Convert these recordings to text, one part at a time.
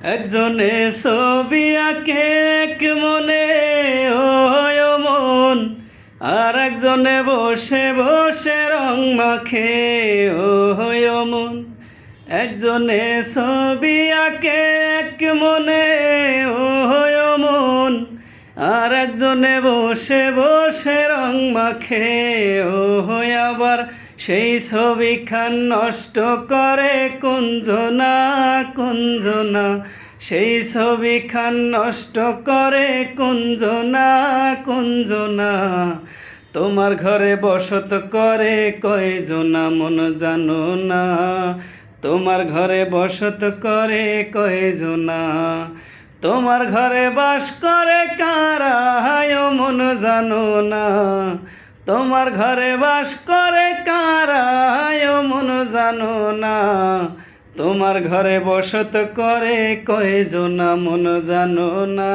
একজনে ছবি আঁকে, এক মনে ও মন আর একজনে বসে বসে রং মাখে ও মন একজনে ছবি আঁকে, এক মনে আর একজনে বসে বসে রং মাখে ও হয়ে আবার সেই ছবিখান নষ্ট করে কুঞ্জনা কুঞ্জনা। সেই ছবিখান নষ্ট করে কুঞ্জনা কুঞ্জনা। তোমার ঘরে বসত করে কয়জনা মন জানো না। তোমার ঘরে বসত করে কয়জনা। তোমার ঘরে বাস করে কারা? মন জানো না। তোমার ঘরে বাস করে কারা? মন জানো না। তোমার ঘরে বসত করে কয়জনা মন জানো না।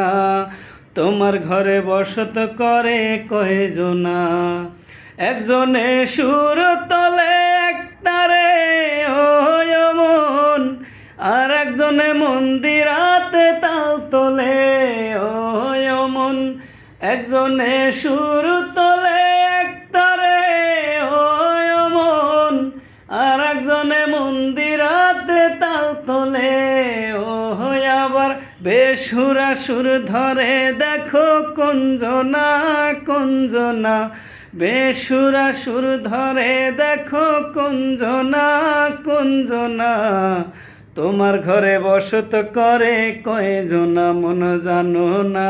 তোমার ঘরে বসত করে কয়জনা। একজনে সুর তলে একটারে ওয় মন। আর একজনে মন্দিরাতে একজনে সুর তোলে একটারে ওয় মন আর একজনে মন্দিরাতে তাল তোলে, ও আবার বেসুরা সুর ধরে। দেখো কুঞ্জনা কুঞ্জনা, বেসুরা সুর ধরে। দেখো কুঞ্জনা কুঞ্জনা, তোমার ঘরে বসত করে কয়জনা মন জানো না।